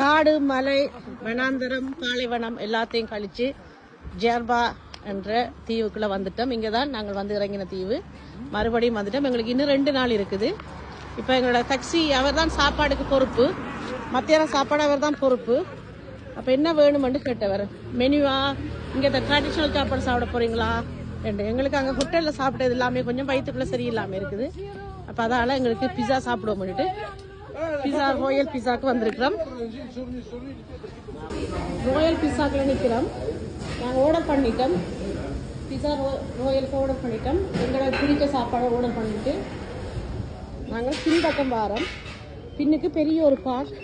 காடு மலை வனாந்தரம் பாலைவனம் எல்லாத்தையும் கழிச்சு ஜேர்பா என்ற தீவுக்குள்ள வந்துட்டோம். இங்கே தான் நாங்கள் வந்து இறங்கின தீவு. மறுபடியும் வந்துட்டோம். எங்களுக்கு இன்னும் ரெண்டு நாள் இருக்குது. இப்போ எங்களோட டாக்ஸி அவர் தான் சாப்பாடுக்கு பொறுப்பு. மத்தியானம் சாப்பாடு அவர் தான் பொறுப்பு. அப்போ என்ன வேணுமென்று கேட்டவர். மெனுவா இங்கே இந்த ட்ரெடிஷ்னல் சாப்பாடு சாப்பிட போறீங்களா ரெண்டு எங்களுக்கு அங்கே ஹோட்டலில் சாப்பிட்டது எல்லாமே கொஞ்சம் வயிற்றுக்குள்ளே சரியில்லாமல் இருக்குது. அப்போ அதால் எங்களுக்கு பிஸா சாப்பிடுவோம்னுட்டு பிசா ரோயல் பிசாக்கு வந்திருக்கிறோம். ரோயல் பிஸாக்கில் நிற்கிறோம் நாங்கள் ஆர்டர் பண்ணிட்டோம். பிஸா ரோ ரோயலுக்கு ஆர்டர் பண்ணிட்டோம். எங்களோட பிடிச்ச சாப்பாடை ஆர்டர் பண்ணிட்டு நாங்கள் பின்பக்கம் வாரம். பின்னுக்கு பெரிய ஒரு பார்க்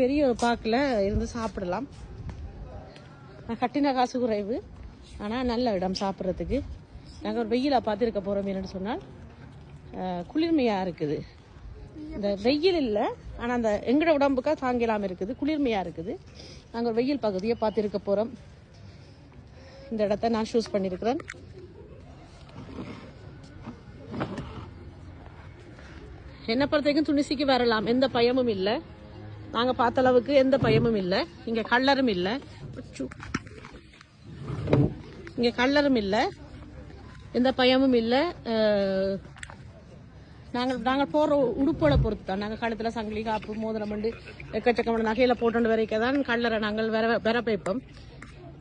பெரிய ஒரு பார்க்கில் இருந்து சாப்பிடலாம். நான் கட்டின காசு குறைவு. ஆனால் நல்ல இடம் சாப்பிட்றதுக்கு. நாங்கள் ஒரு வெயிலை பார்த்துருக்க போகிறோம் என்னென்னு சொன்னால். குளிர்மையாக இருக்குது. இந்த வெயில் இல்லை ஆனால் அந்த எங்களோட உடம்புக்கா தாங்கலாமல் இருக்குது குளிர்மையாக இருக்குது. நாங்கள் ஒரு வெயில் பகுதியை பார்த்துருக்க போகிறோம் இந்த இடத்த நான் சூஸ் பண்ணியிருக்கிறேன் என்னை பொறுத்த வரைக்கும் துணிசிக்கு வரலாம். எந்த பயமும் இல்லை. நாங்கள் பார்த்த அளவுக்கு எந்த பயமும் இல்லை. இங்கே கல்லரும் இல்லை. இங்கே கல்லரும் இல்லை. எந்த பயமும் இல்லை. நாங்கள் நாங்கள் போடுற உடுப்போட பொறுத்து தான் நாங்கள் கழுத்தில் சங்கிலி காப்பு மோதிரம் மண்டு எக்கச்சக்கமான நகையில் போட்டு வரைக்க தான் கல்லறை நாங்கள் வர வர வைப்போம்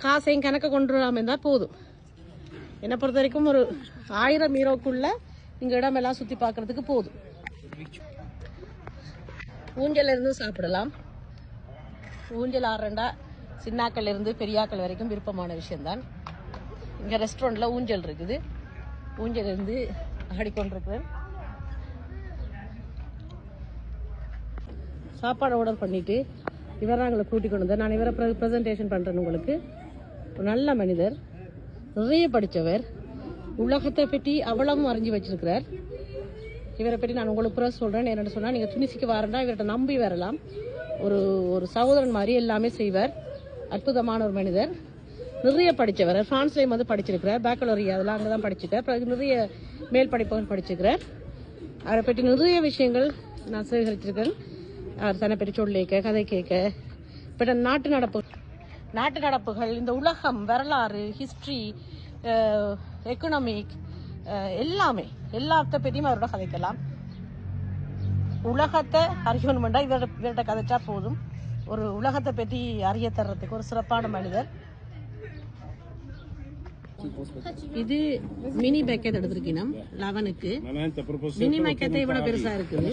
காசையும் கணக்க கொண்டு வராமல் இருந்தால் போதும். என்னை பொறுத்த வரைக்கும் ஒரு ஆயிரம் ஈரோக்குள்ள இங்க இடமெல்லாம் சுற்றி பார்க்குறதுக்கு போதும். ஊஞ்சல் இருந்து சாப்பிடலாம். ஊஞ்சல் ஆறண்டா சின்னாக்கள் இருந்து பெரியாக்கள் வரைக்கும் விருப்பமான விஷயம்தான். இங்கே ரெஸ்டாரண்ட்டில் ஊஞ்சல் இருக்குது. ஊஞ்சல் இருந்து ஆடிக்கொண்டிருக்கிறேன். சாப்பாடு ஆர்டர் பண்ணிட்டு இவரை எங்களை கூட்டிக் கொண்டு வந்தேன் நான் இவரை ப்ரெசன்டேஷன் பண்ணுறேன் உங்களுக்கு. ஒரு நல்ல மனிதர் நிறைய படித்தவர். உலகத்தை பற்றி அவ்வளவும் அறிஞ்சு வச்சிருக்கிறார். இவரை பற்றி நான் உங்களுக்கு புற சொல்கிறேன் என்னென்னு சொன்னால் நீங்கள் துணிசிக்கு வரண்டா இவர்கிட்ட நம்பி வரலாம். ஒரு ஒரு சகோதரன் மாதிரி எல்லாமே செய்வார். அற்புதமான ஒரு மனிதர். நிறைய படித்தவர். ஃப்ரான்ஸ்லேயும் வந்து படிச்சிருக்கிறார் பேக்கலோரியா அதெல்லாம் அங்கே தான் படிச்சுட்டார் பிறகு நிறைய மேல் படிப்புகள் படிச்சிருக்கிறார் அவரை பற்றி நிறைய விஷயங்கள் நான் சேகரிச்சிருக்கேன் அவர் தன்னை கதை கேட்க. இப்போ நாட்டு நடப்பு நாட்டு நடப்புகள் இந்த உலகம் வரலாறு ஹிஸ்ட்ரி எக்கனாமிக் எல்லாமே எல்லாத்த பற்றியும் அவரோட கதைக்கலாம். உலகத்தை அறியணுமெண்டா இவரோட இவர்கிட்ட கதைச்சா போதும். ஒரு உலகத்தை பற்றி அறிய தர்றதுக்கு ஒரு சிறப்பான மனிதர். இது மினி பேக்கெட் எடுத்திருக்கணும் லெவனுக்கு. மினி பேக்கெட் இவ்வளவு பெருசா இருக்குது.